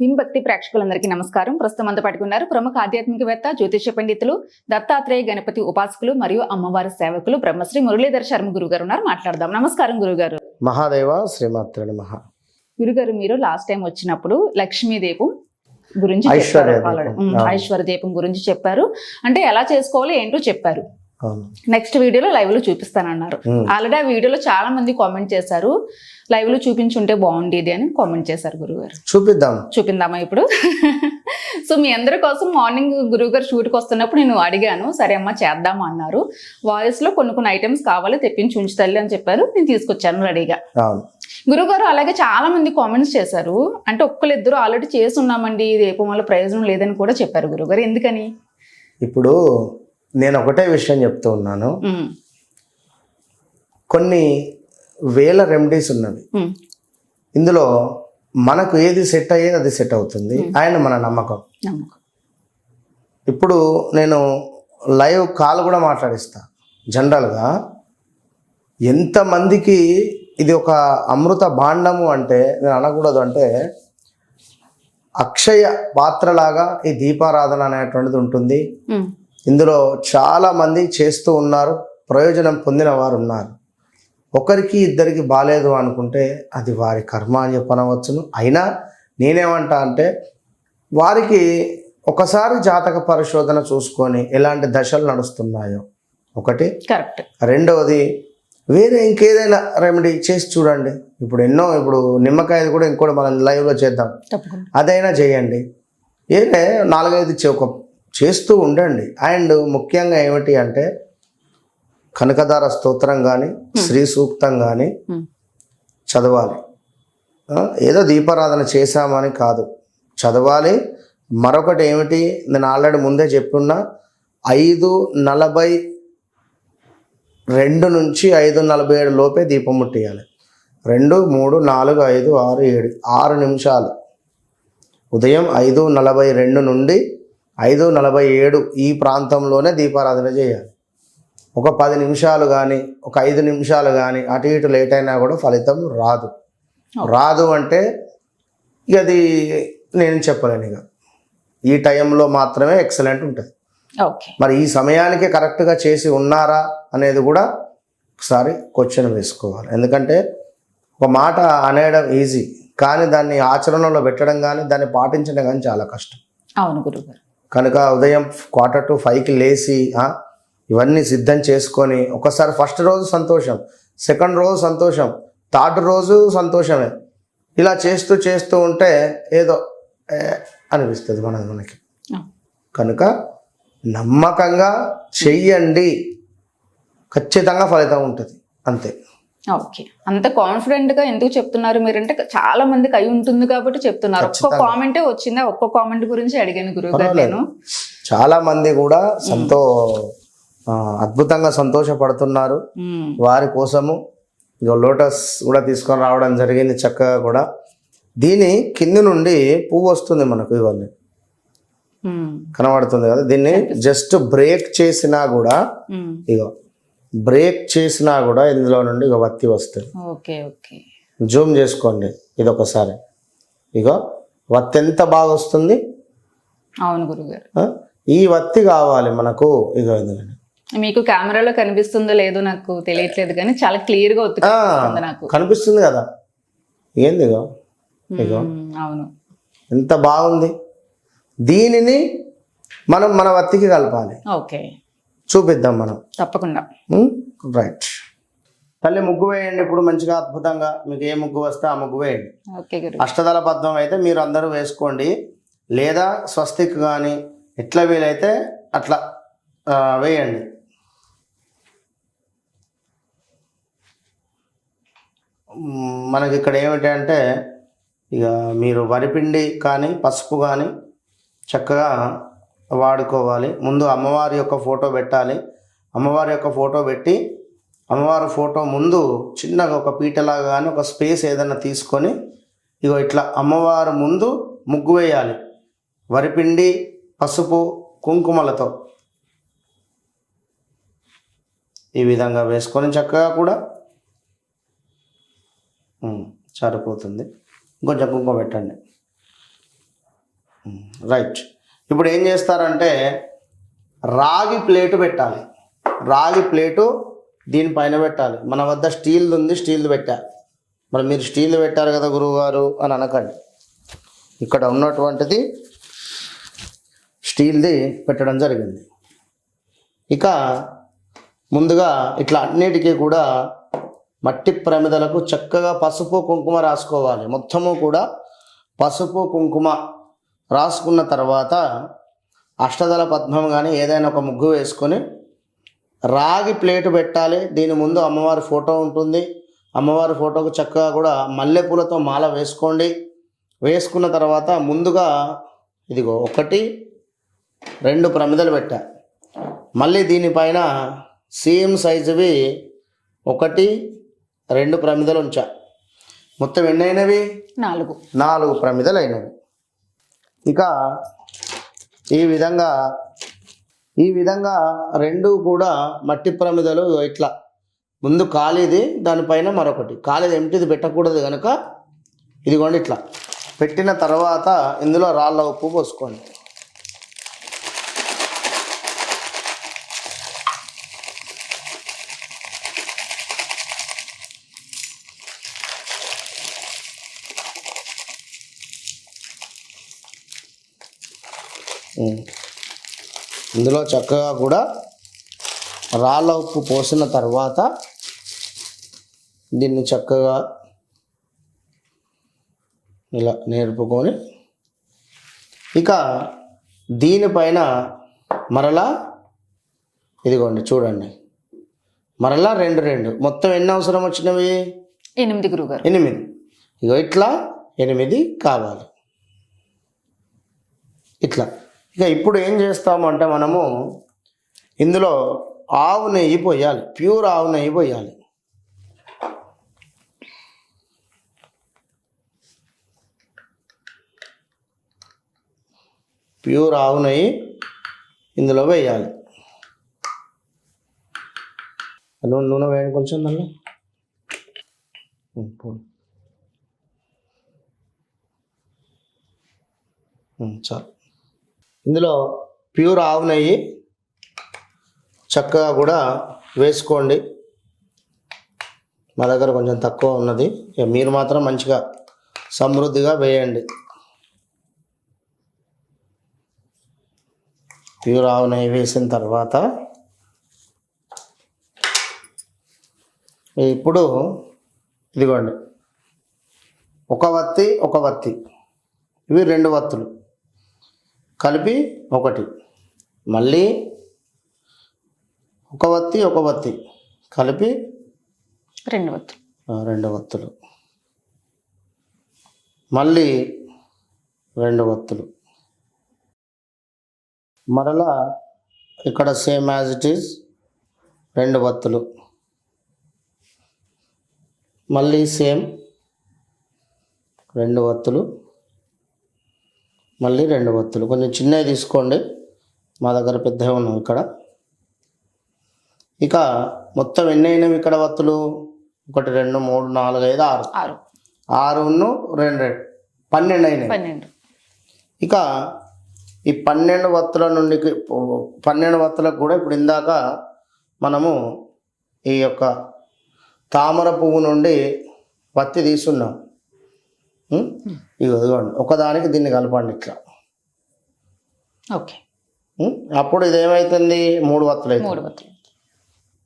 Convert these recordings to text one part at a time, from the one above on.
విన్భక్తి ప్రేక్షకులందరికీ నమస్కారం. ప్రస్తుతం అంతా పట్టుకున్నారు ప్రముఖ ఆధ్యాత్మికవేత్త జ్యోతిష పండితులు దత్తాత్రేయ గణపతి ఉపాసకులు మరియు అమ్మవారి సేవకులు బ్రహ్మశ్రీ మురళీధర్ శర్మ గురువు గారు ఉన్నారు. మాట్లాడదాం. నమస్కారం గురుగారు. మహాదేవ శ్రీమాత్రుడి మహా గురుగారు మీరు లాస్ట్ టైం వచ్చినప్పుడు లక్ష్మీ దీపం. గురించి చెప్పారు. ఐశ్వర్య దీపం గురించి చెప్పారు. అంటే ఎలా చేసుకోవాలో ఏంటో చెప్పారు. నెక్స్ట్ వీడియోలో లైవ్లో చూపిస్తానన్నారు. ఉమ్. ఆల్రెడీ ఆ వీడియోలో చాలా మంది కామెంట్ చేశారు. లైవ్లో చూపించుంటే బాగుండేది అని కామెంట్ చేశారు గురుగారు చూపిద్దాం. చూపిందామా ఇప్పుడు? సో మీ అందరి కోసం మార్నింగ్ గురువు గారు షూట్కి వస్తున్నప్పుడు నేను అడిగాను సరే అమ్మా చేద్దాము? అన్నారు. వాయిస్లో కొన్ని కొన్ని ఐటమ్స్ కావాలి తెప్పించి ఉంచుతల్లి అని చెప్పారు. నేను తీసుకొచ్చాను రెడీగా. గురుగారు అలాగే చాలా మంది కామెంట్స్ చేశారు. అంటే ఒక్కరిద్దరు ఆల్రెడీ చేసి ఉన్నామండి దీపం వల్ల ప్రయోజనం లేదని కూడా చెప్పారు గురుగారు ఎందుకని? ఇప్పుడు నేను ఒకటే విషయం చెప్తూ ఉన్నాను. కొన్ని వేల రెమెడీస్ ఉన్నవి. ఇందులో మనకు ఏది సెట్ అయ్యేది అది సెట్ అవుతుంది. ఆయన మన నమ్మకం. ఇప్పుడు నేను లైవ్ కాల్ కూడా మాట్లాడిస్తా. జనరల్గా ఎంతమందికి ఇది ఒక అమృత భాండము అంటే నేను అనకూడదు అంటే అక్షయ పాత్రలాగా ఈ దీపారాధన అనేటువంటిది ఉంటుంది. ఇందులో చాలా మంది చేస్తూ ఉన్నారు ప్రయోజనం పొందిన వారు ఉన్నారు ఒకరికి ఇద్దరికి బాగాలేదు అనుకుంటే అది వారి కర్మ అని చెప్పనవచ్చును. అయినా నేనేమంటా అంటే వారికి ఒకసారి జాతక పరిశోధన చూసుకొని ఎలాంటి దశలు నడుస్తున్నాయో. ఒకటి. కరెక్ట్. రెండవది వేరే ఇంకేదైనా రెమెడీ చేసి చూడండి. ఇప్పుడు ఎన్నో ఇప్పుడు నిమ్మకాయది కూడా ఇంకోటి మనం లైవ్లో చేద్దాం. అదైనా చేయండి. ఏదే నాలుగైదు ఒక చేస్తూ ఉండండి. అండ్ ముఖ్యంగా ఏమిటి అంటే కనకదార స్తోత్రం కానీ శ్రీ సూక్తం కానీ చదవాలి. ఏదో దీపారాధన చేశామని కాదు. చదవాలి. మరొకటి ఏమిటి? నేను ఆల్రెడీ ముందే చెప్పున్నా ఐదు నలభై రెండు నుంచి ఐదు నలభై ఏడు లోపే దీపం ముట్టియాలి. రెండు మూడు నాలుగు ఐదు ఆరు ఏడు ఆరు నిమిషాలు. ఉదయం ఐదు నలభై రెండు నుండి ఐదు నలభై ఏడు ఈ ప్రాంతంలోనే దీపారాధన చేయాలి. ఒక పది నిమిషాలు కానీ ఒక ఐదు నిమిషాలు కానీ అటు ఇటు లేట్ అయినా కూడా ఫలితం రాదు. రాదు అంటే ఇక అది నేను చెప్పలేను ఇక. ఈ టైంలో మాత్రమే ఎక్సలెంట్ ఉంటుంది. మరి ఈ సమయానికి కరెక్ట్గా చేసి ఉన్నారా అనేది కూడా ఒకసారి క్వశ్చన్ వేసుకోవాలి. ఎందుకంటే ఒక మాట అనేయడం ఈజీ కానీ దాన్ని ఆచరణలో పెట్టడం కానీ దాన్ని పాటించడం కానీ చాలా కష్టం. అవును గురుగారు. కనుక ఉదయం క్వార్టర్ టు ఫైవ్కి లేచి ఇవన్నీ సిద్ధం చేసుకొని ఒకసారి ఫస్ట్ రోజు సంతోషం సెకండ్ రోజు సంతోషం థర్డ్ రోజు సంతోషమే. ఇలా చేస్తూ చేస్తూ ఉంటే ఏదో అనిపిస్తుంది మనది మనకి. కనుక నమ్మకంగా చెయ్యండి. ఖచ్చితంగా ఫలితం ఉంటుంది. అంతే. ఓకే. అంత కాన్ఫిడెంట్గా ఎందుకు చెప్తున్నారు మీరంటే చాలా మందికి అయి ఉంటుంది కాబట్టి చెప్తున్నారు. ఒక్క. కామెంటే వచ్చిందా? ఒక్క కామెంట్ గురించి అడిగాను గురువు గారు. నేను. చాలా మంది కూడా సంతో అద్భుతంగా సంతోషపడుతున్నారు. వారి కోసము ఇగో లోటస్ కూడా తీసుకొని రావడం జరిగింది చక్కగా కూడా. దీని కింది నుండి పువ్వు వస్తుంది మనకు ఇవన్నీ కనబడుతుంది కదా? దీన్ని జస్ట్ బ్రేక్ చేసినా కూడా ఇగో బ్రేక్ చేసినా కూడా ఇందులో నుండి ఇక వత్తి వస్తుంది. Okay okay. జూమ్ చేసుకోండి ఇది ఒకసారి ఇగో వత్తి ఎంత బాగా వస్తుంది? అవును గురుగారు? ఈ వత్తి కావాలి మనకు. ఇగో ఎందుకండి మీకు కెమెరాలో కనిపిస్తుందో లేదో నాకు తెలియట్లేదు కానీ చాలా క్లియర్గా ఒత్తుకు కనిపిస్తుంది నాకు. కనిపిస్తుంది కదా. ఏంది ఇగో? అవును. ఎంత బాగుంది? దీనిని మనం మన వత్తికి కలపాలి. ఓకే. చూపిద్దాం మనం. తప్పకుండా. రైట్ తల్లి ముగ్గు వేయండి ఇప్పుడు మంచిగా అద్భుతంగా. మీకు ఏ ముగ్గు వస్తే ఆ ముగ్గు వేయండి. అష్టదళ పద్మం అయితే మీరు అందరూ వేసుకోండి. లేదా స్వస్తిక్ కానీ ఎట్లా వీలైతే అట్లా వేయండి. మనకి ఇక్కడ ఏమిటి అంటే ఇక మీరు వరిపిండి కానీ పసుపు కానీ చక్కగా వాడుకోవాలి. ముందు అమ్మవారి యొక్క ఫోటో పెట్టాలి. అమ్మవారి యొక్క ఫోటో పెట్టి అమ్మవారి ఫోటో ముందు చిన్నగా ఒక పీటలాగా కానీ ఒక స్పేస్ ఏదైనా తీసుకొని ఇగో ఇట్లా అమ్మవారు ముందు ముగ్గు వేయాలి. వరిపిండి పసుపు కుంకుమలతో. ఈ విధంగా వేసుకొని చక్కగా కూడా సరిపోతుంది. కొంచెం కుంకుమ పెట్టండి. రైట్. ఇప్పుడు ఏం చేస్తారంటే రాగి ప్లేటు పెట్టాలి. రాగి ప్లేటు దీనిపైన పెట్టాలి. మన వద్ద స్టీల్ది ఉంది స్టీల్ది పెట్టా. మరి మీరు స్టీల్ పెట్టారు కదా గురువుగారు అని అనకండి. ఇక్కడ ఉన్నటువంటిది స్టీల్ది పెట్టడం జరిగింది. ఇక ముందుగా ఇట్లా అన్నిటికీ కూడా మట్టి ప్రమిదలకు చక్కగా పసుపు కుంకుమ రాసుకోవాలి. మొత్తము కూడా పసుపు కుంకుమ రాసుకున్న తర్వాత అష్టదళ పద్మం కానీ ఏదైనా ఒక ముగ్గు వేసుకొని రాగి ప్లేటు పెట్టాలి. దీని ముందు అమ్మవారి ఫోటో ఉంటుంది. అమ్మవారి ఫోటోకు చక్కగా కూడా మల్లెపూలతో మాల వేసుకోండి. వేసుకున్న తర్వాత ముందుగా ఇదిగో ఒకటి రెండు ప్రమిదలు పెట్టా. మళ్ళీ దీనిపైన సేమ్ సైజువి ఒకటి రెండు ప్రమిదలు ఉంచా. మొత్తం ఎన్ని అయినవి నాలుగు. నాలుగు ప్రమిదలు అయినవి ఇక ఈ విధంగా ఈ విధంగా రెండు కూడా మట్టి ప్రమిదలు ఇట్లా. ముందు ఖాళీది దానిపైన మరొకటి. ఖాళీది ఎంటిది పెట్టకూడదు కనుక ఇదిగోండి ఇట్లా. పెట్టిన తర్వాత ఇందులో రాళ్ళ ఉప్పు పోసుకోండి. ఇందులో చక్కగా కూడా రాళ్ళ ఉప్పు పోసిన తర్వాత దీన్ని చక్కగా ఇలా నేర్పుకొని ఇక దీనిపైన మరలా ఇదిగోండి చూడండి. మరలా రెండు రెండు. మొత్తం ఎన్ని అవసరం వచ్చినవి? ఎనిమిది గురుగారు. ఎనిమిది. ఇగో ఇట్లా ఎనిమిది కావాలి. ఇట్లా. ఇక ఇప్పుడు ఏం చేస్తామంటే మనము ఇందులో ఆవు నెయ్యి పోయాలి. ప్యూర్ ఆవు నెయ్యి పోయాలి. ప్యూర్ ఆవు నెయ్యి ఇందులో వేయాలి. నూనె నూనె వేయండి కొంచెం దాన్ని చాలు. ఇందులో ప్యూర్ ఆవు నెయ్యి చక్కగా కూడా వేసుకోండి. మా దగ్గర కొంచెం తక్కువ ఉన్నది. ఇక మీరు మాత్రం మంచిగా సమృద్ధిగా వేయండి. ప్యూర్ ఆవు నెయ్యి వేసిన తర్వాత ఇప్పుడు ఇదిగోండి. ఒక వత్తి ఒక వత్తి. ఇవి రెండు వత్తులు. కలిపి ఒకటి. మళ్ళీ ఒక వత్తి ఒక వత్తి. కలిపి రెండు వత్తు ఆ, రెండు వత్తులు. మళ్ళీ రెండు వత్తులు. మరలా ఇక్కడ సేమ్ యాజ్ ఇట్ ఈజ్ రెండు వత్తులు. మళ్ళీ సేమ్ రెండు వత్తులు. మళ్ళీ రెండు వత్తులు కొంచెం చిన్నవి తీసుకోండి. మా దగ్గర పెద్దవి ఉన్నాయి ఇక్కడ. ఇక మొత్తం ఎన్ని అయినవి ఇక్కడ వత్తులు ఒకటి రెండు మూడు నాలుగు ఐదు ఆరు. ఆరు. ఆరును రెండు రెండు. పన్నెండు అయినాయి పన్నెండు. ఇక ఈ పన్నెండు వత్తుల నుండి పన్నెండు వత్తులకు కూడా ఇప్పుడు ఇందాక మనము ఈ యొక్క తామర పువ్వు నుండి పత్తి తీసున్నాం. ఉం? ఇగో ఇదిగోండి ఒకదానికి దీన్ని కలపండి ఇట్లా. ఓకే? అప్పుడు ఇది ఏమవుతుంది మూడు వత్తులు అవుతుంది. మూడు వత్తులు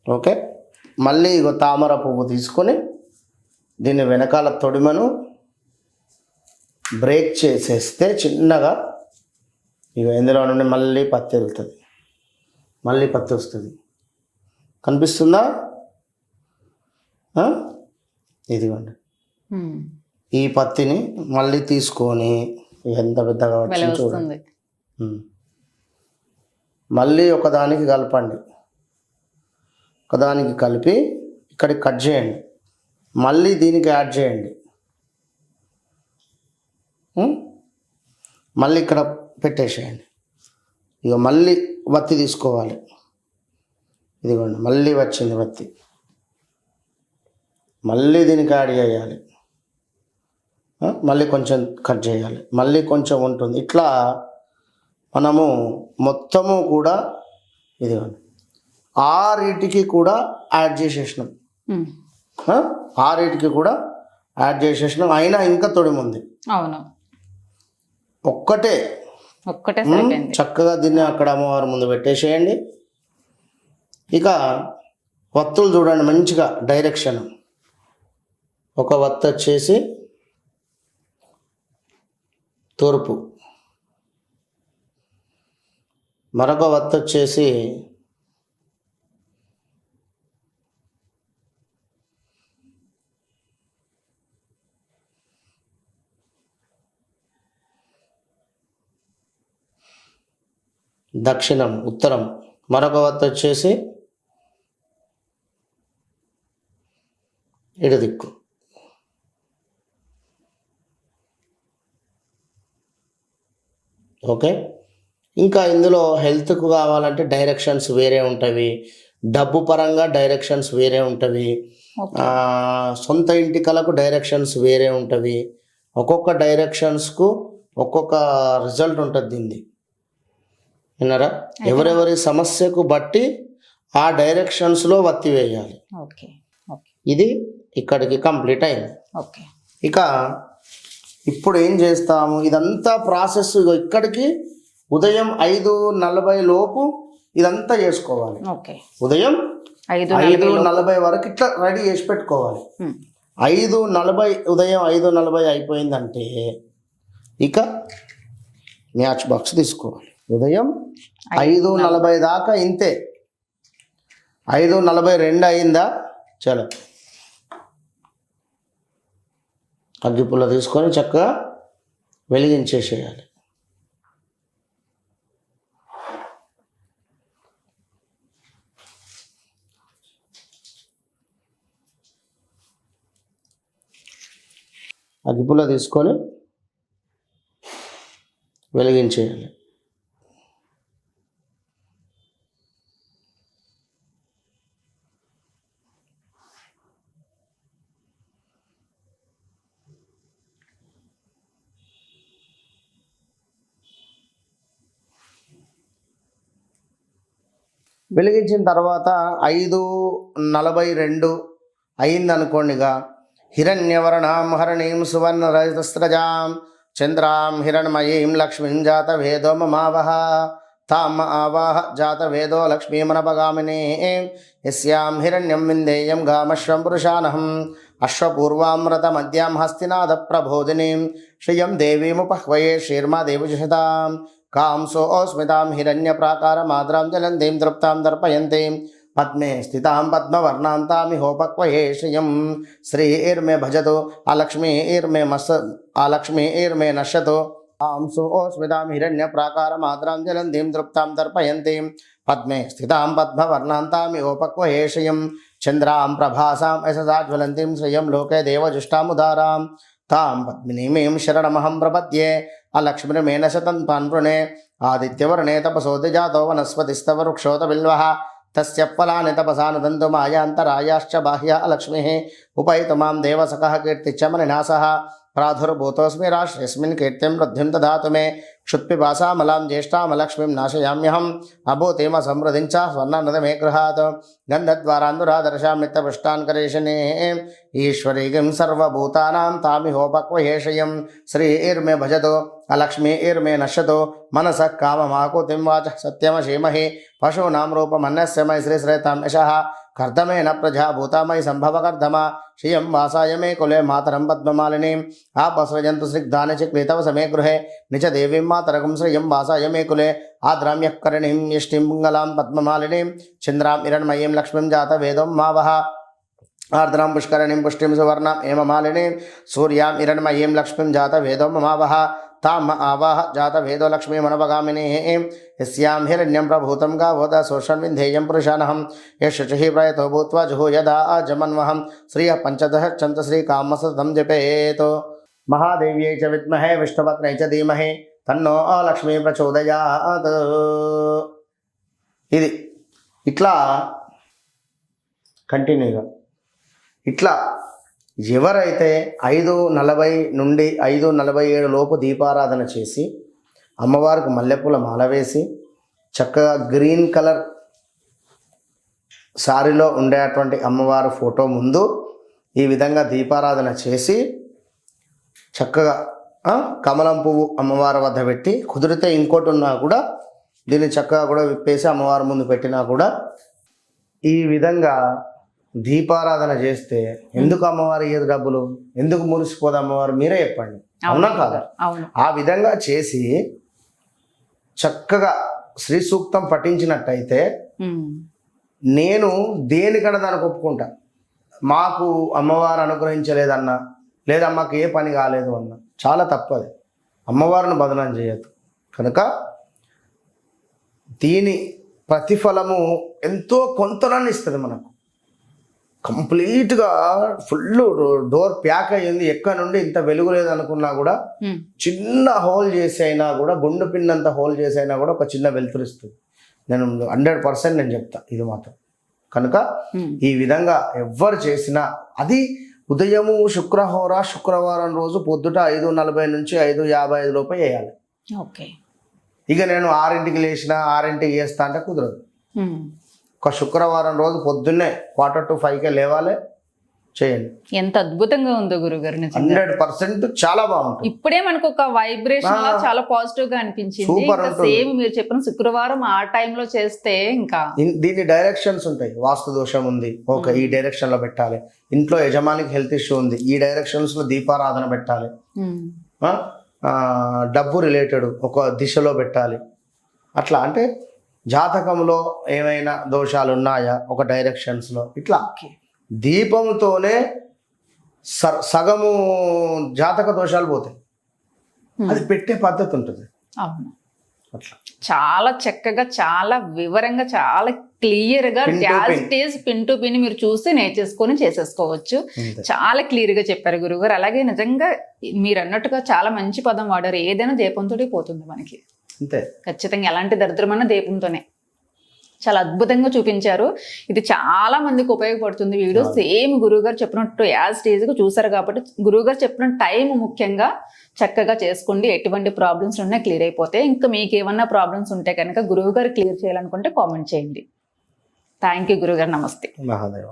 ఓకే? మళ్ళీ ఇగో తామర పువ్వు తీసుకొని దీన్ని వెనకాల తొడిమను బ్రేక్ చేసేస్తే చిన్నగా ఇక ఇందులో నుండి మళ్ళీ పత్తి వెళ్తుంది. మళ్ళీ పత్తి వస్తుంది. కనిపిస్తుందా? ఇదిగోండి. ఈ పత్తిని మళ్ళీ తీసుకొని ఎంత పెద్దగా వచ్చింది చూడండి. మళ్ళీ ఒకదానికి కలపండి. ఒకదానికి కలిపి ఇక్కడికి కట్ చేయండి. మళ్ళీ దీనికి యాడ్ చేయండి? మళ్ళీ ఇక్కడ పెట్టేసేయండి. ఇక మళ్ళీ వత్తి తీసుకోవాలి. ఇదిగోండి మళ్ళీ వచ్చింది వత్తి మళ్ళీ దీనికి యాడ్ చేయాలి. మళ్ళీ కొంచెం కట్ చేయాలి. మళ్ళీ కొంచెం ఉంటుంది. ఇట్లా మనము మొత్తము కూడా ఇదిగోండి ఆరింటికి కూడా యాడ్ చేసేసినాం? ఆరింటికి కూడా యాడ్ చేసేసినాం. అయినా ఇంకా తొడిముంది అవును. ఒక్కటే. ఒక్కటే చక్కగా దీన్ని అక్కడ అమ్మవారి ముందు పెట్టేసేయండి. ఇక వత్తులు చూడండి మంచిగా డైరెక్షన్. ఒక వత్తు వచ్చేసి తూర్పు. మరొక వత్తు వచ్చేసి దక్షిణం ఉత్తరం. మరొక వత్త వచ్చేసి ఇటు ఓకే? ఇంకా ఇందులో హెల్త్కు కావాలంటే డైరెక్షన్స్ వేరే ఉంటవి. డబ్బు పరంగా డైరెక్షన్స్ వేరే ఉంటవి. సొంత ఇంటి కళకు డైరెక్షన్స్ వేరే ఉంటవి. ఒక్కొక్క డైరెక్షన్స్కు ఒక్కొక్క రిజల్ట్ ఉంటుంది దీన్ని విన్నారా? ఎవరెవరి సమస్యకు బట్టి ఆ డైరెక్షన్స్లో వత్తి వేయాలి. ఇది ఇక్కడికి కంప్లీట్ అయింది. ఓకే. ఇక ఇప్పుడు ఏం చేస్తాము? ఇదంతా ప్రాసెస్ ఇక్కడికి ఉదయం ఐదు నలభై లోపు ఇదంతా చేసుకోవాలి. ఉదయం ఐదు నలభై వరకు ఇట్లా రెడీ చేసి పెట్టుకోవాలి. ఐదు నలభై ఉదయం ఐదు నలభై అయిపోయిందంటే ఇక మ్యాచ్ బాక్స్ తీసుకోవాలి. ఉదయం ఐదు నలభై దాకా ఇంతే. ఐదు నలభై రెండు అయిందా? చలో. అగ్గిపుల్ల తీసుకొని చక్కగా వెలిగించేసేయాలి. అగ్గిపుల్ల తీసుకొని వెలిగించేయాలి. వెలిగించిన తర్వాత ఐదు నలభై రెండు అయింది అనుకోండిగా హిరణ్యవర్ణాం హరణీం సువర్ణ రజతస్రజాం చంద్రాం హిరణ్మయీం లక్ష్మీం జాత వేదో మమావహ తామ ఆవాహ జాత వేదో లక్ష్మీమనపగామిని యస్యాం హిరణ్యం విందేయం గామశ్వం పురుషానహం అశ్వపూర్వామృతమద్యాం హస్తినాథ ప్రబోధినీం శ్రియం దేవీముపహ్వయే శీర్మా कांसो अस्मितां हिरण्यप्राकारमाद्रां जलन्तीं तृप्ता दर्पयती पद्मे स्थितां श्री ईर्मे भजत अलक्ष्मी ईर्मे मस, अलक्ष्मीर्मे नश्यतु। हिण्य प्राकार हिरण्यप्राकारमाद्रां जलन्तीं तृप्ता दर्पयती पद्मे स्थिता पद्मवर्णान्तामिहोपक्वये श्रियं। चंद्रा प्रभासा यशसा ज्वलती श्रिय लोके देवजुष्टामुदारां తాం పద్మినీమేం శరణమహం ప్రపద్యే అలక్ష్మిరమేణ శతన్ పాన్వృణే ఆదిత్యవరుణే తపసోదిజాతో వనస్పతిస్తవృక్షోత బిల్వ తస్య ఫలాని తపసానుదంతు మాయాంతరాయాశ్చ బాహ్య అలక్ష్మి ఉపయుతమాం దేవసకః కీర్తిచ్చమనినాసః राधुर्भूतस्मी राष्ट्रेस्मिन् कीर्तिं वृद्धिं दधातु मे। क्षुत्पिपासा मलां ज्येष्ठामलक्ष्मीं नाशयाम्यहम्। अभूतेम समृद्धिं च मे गृहात्। गन्धद्वारान्दुरादर्शां नित्यपृष्टान् करेशने ईश्वरी सर्वभूतानां तामिहोपक्वहेशयं श्रीर्मे भजतो अलक्ष्मी ईर्मे नश्यतो। मनसः काममाकुतिं वाचः सत्यमशीमहि। पशूनां रूपमन्यस्य मयि श्रीश्रेतां यशः। కర్ధమేన ప్రజాభూతామయ సంభవకర్ధమ శ్రియం వాసాయ మే కులే మాతరం పద్మమాలిని. ఆపసృజంతు స్నిగ్ధాన చక్రీతవ సమే గృహే. నిచ దేవీం మాతరకం శ్రియం వాసాయ మే కులే. ఆద్రామ్యకరణీం యష్టిం పుంగళాం పద్మమాలిని. చంద్రాం ఇరణ్మయీం లక్ష్మీం జాత వేదం మావహ. ఆర్ద్రాం పుష్కరణిం పుష్టిం సువర్ణం ఏమమాలిని సూర్యాం ఇరణ్మయీం లక్ష్మీం జాత వేదం మావహ. తామ ఆవాహ జాత వేదోలక్ష్మీ మనవగామిని యస్యాం హిరణ్యం ప్రభూతం గావోద సోషణ్విధేయం పురుషానహం. యశుచి ప్రయతో భూత్వా జుహూయదా జమన్వహం శ్రియ పంచదశ చంత శ్రీ కామసతం జపేత్. మహాదేవ్యై చ విద్మహే విష్ణుపత్నై చ ధీమహే. తన్నో లక్ష్మీ ప్రచోదయాత్. ఇది ఇట్లా కంటిన్యూగా ఇట్లా ఎవరైతే ఐదు నలభై నుండి ఐదు నలభై ఏడు లోపు దీపారాధన చేసి అమ్మవారికి మల్లెపూల మాల వేసి చక్కగా గ్రీన్ కలర్ సారీలో ఉండేటువంటి అమ్మవారి ఫోటో ముందు ఈ విధంగా దీపారాధన చేసి చక్కగా కమలం పువ్వు అమ్మవారి వద్ద పెట్టి కుదిరితే ఇంకోటి ఉన్నా కూడా దీన్ని చక్కగా కూడా విప్పేసి అమ్మవారి ముందు పెట్టినా కూడా ఈ విధంగా దీపారాధన చేస్తే ఎందుకు అమ్మవారి ఏది డబ్బులు? ఎందుకు మురిసిపోదు అమ్మవారు? మీరే చెప్పండి. అవునా. కాదా? ఆ విధంగా చేసి చక్కగా శ్రీ సూక్తం పఠించినట్టయితే. నేను దేనికన్నా దానికి ఒప్పుకుంటా. మాకు అమ్మవారు అనుగ్రహించలేదన్నా లేదా మాకు ఏ పని కాలేదు అన్న చాలా తప్పది అమ్మవారిని బదనం చేయొద్దు. కనుక దీని ప్రతిఫలము ఎంతో కొంతనని ఇస్తుంది మనకు. కంప్లీట్గా ఫుల్ డోర్ ప్యాక్ అయ్యింది ఎక్కడ నుండి ఇంత వెలుగు లేదనుకున్నా కూడా. చిన్న హోల్ చేసి అయినా కూడా గుండు పిన్నంత హోల్ చేసి అయినా కూడా ఒక చిన్న వెలుతురిస్తుంది నేను హండ్రెడ్ పర్సెంట్ నేను చెప్తా ఇది మాత్రం కనుక. ఈ విధంగా ఎవ్వరు చేసినా అది ఉదయము శుక్రహోర శుక్రవారం రోజు పొద్దుట ఐదు నలభై నుంచి ఐదు యాభై ఐదు లోపే వేయాలి ఓకే ఇక నేను ఆరింటికి లేచిన ఆరింటికి చేస్తా అంటే కుదరదు. ఒక శుక్రవారం రోజు పొద్దున్నే క్వార్టర్ టు ఫైవ్కే లేవాలి. చేయండి. ఎంత అద్భుతంగా ఉందో గురుగారు హండ్రెడ్ పర్సెంట్ చాలా బాగుంటుంది. ఇప్పుడే మనకు ఒక వైబ్రేషన్ లా చాలా పాజిటివ్గా అనిపించింది. సేమ్ మీరు చెప్పిన శుక్రవారం ఆ టైంలో చేస్తే ఇంకా. దీని డైరెక్షన్స్ ఉంటాయి. వాస్తు దోషం ఉంది. ఓకే ఈ డైరెక్షన్లో పెట్టాలి. ఇంట్లో యజమానికి హెల్త్ ఇష్యూ ఉంది. ఈ డైరెక్షన్స్లో దీపారాధన పెట్టాలి. డబ్బు రిలేటెడ్ ఒక దిశలో పెట్టాలి. అట్లా అంటే జాతకంలో ఏమైనా దోషాలు ఉన్నాయా ఒక డైరెక్షన్స్లో ఇట్లా. దీపంతోనే సగము జాతక దోషాలు పోతాయి. అది పెట్టే పద్ధతి ఉంటుంది. అవును. అట్లా. చాలా చక్కగా చాలా వివరంగా చాలా క్లియర్గా యాజ్ పిన్ టు పిన్ మీరు చూసి నేర్చేసుకొని చేసేసుకోవచ్చు. చాలా క్లియర్గా చెప్పారు గురుగారు అలాగే నిజంగా మీరు అన్నట్టుగా చాలా మంచి పదం వాడారు. ఏదైనా దీపంతోటి పోతుంది మనకి. అంతే ఖచ్చితంగా ఎలాంటి దరిద్రమైన దీపంతోనే చాలా అద్భుతంగా చూపించారు. ఇది చాలా మందికి ఉపయోగపడుతుంది. వీడియో సేమ్ గురువుగారు చెప్పినట్టు యాజ్ స్టేజ్గా చూసారు కాబట్టి గురువుగారు చెప్పిన టైం ముఖ్యంగా చక్కగా చేసుకోండి. ఎటువంటి ప్రాబ్లమ్స్ ఉన్నా క్లియర్ అయిపోతాయి ఇంకా మీకు ఏమన్నా ప్రాబ్లమ్స్ ఉంటే కనుక గురువుగారు క్లియర్ చేయాలనుకుంటే కామెంట్ చేయండి. థ్యాంక్ యూ గురుగారు నమస్తే. మహాదేవ.